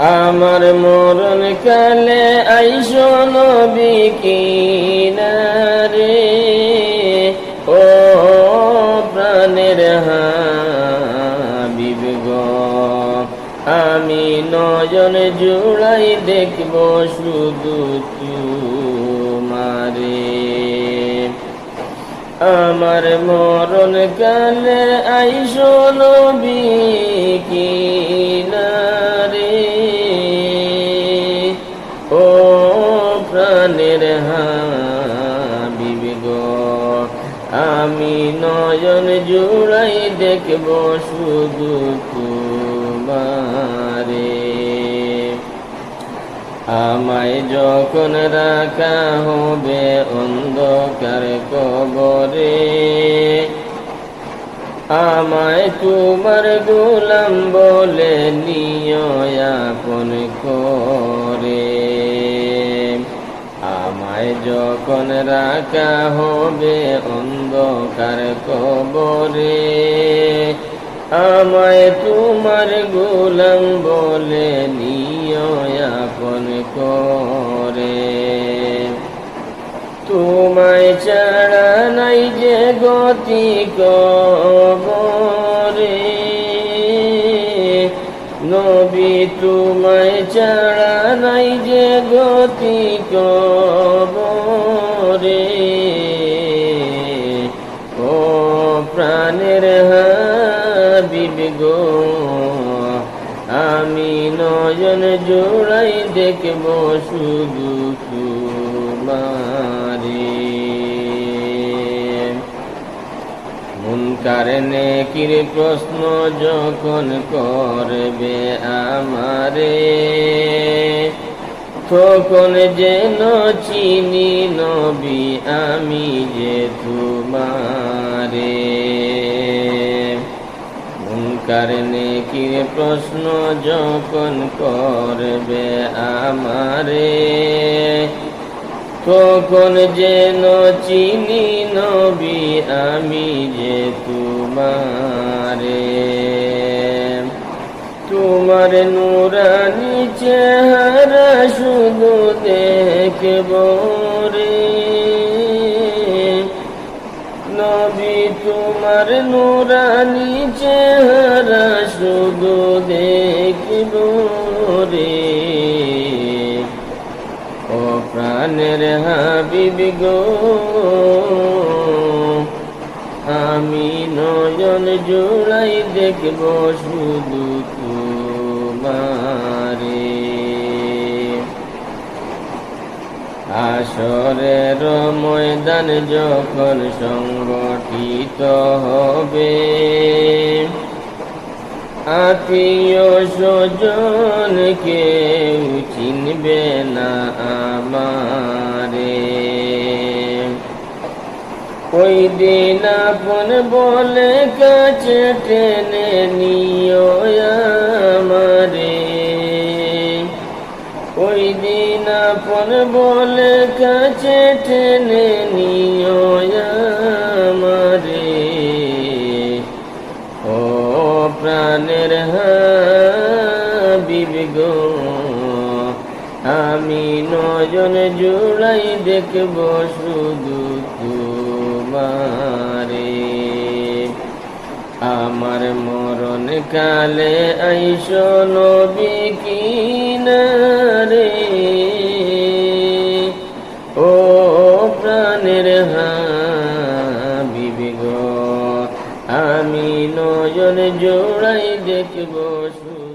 আমার মরণ কালে আইসো নবী কিনারে। ও প্রাণের হাবিব গো, আমি নয়ন জুড়াই দেখব শুধু তুমারে। আমার মরণ কালে আইসো নবী কিনারে ও প্রাণের হাবিব আমি নয়ন জুড়াই দেখব শুধু তোমারে। আমায় যখন রাখা হবে অন্ধকার কবরে আমায় তোমার গোলাম বলে নিয় করে। আমায় যখন রাখা হবে অন্ধকার কবরে, আমায় তোমার গোলাম বলে নিয় করে। তোমায় ছাড়া গতি কবরে নবী তোমায় ছাড়া নাই যে গতি কবরে ও প্রাণের হাবিব গো, আমি নয়ন জোড়াই দেখব শুধু তোমারে কারণে কির প্রশ্ন যখন করবে আমারে? তখন যেন চিনি নবী আমি যে তোমারে। কারণে কি প্রশ্ন যখন করবে আমারে? তখন যেন চিনি নবী, আমি যে তোমারে। তোমার নুরানি চেহারা শুধু দেখব রে। নবী, তোমার নুরানি চেহারা শুধু দেখব রে। ও প্রাণের হাবিব গো, আমি নয়ন জোড়াই দেখব শুধু তোমারে। আসরের ময়দান যখন সংগঠিত হবে আত্মীয় স্বজন কেউ চিনবে না আমারে। ওই দিন আপন বলে কাছে টেনে নিও আমারে। ওই দিন আপন বলে কাছে টেনে হাবিব গো। আমি নজন জোড়াই দেখব শুধু তোমারে। আমার মরণ কালে আইস নবী কিনারে। ও প্রাণের হাবিব গো, আমি নজন জোড়াই দেখব শুধু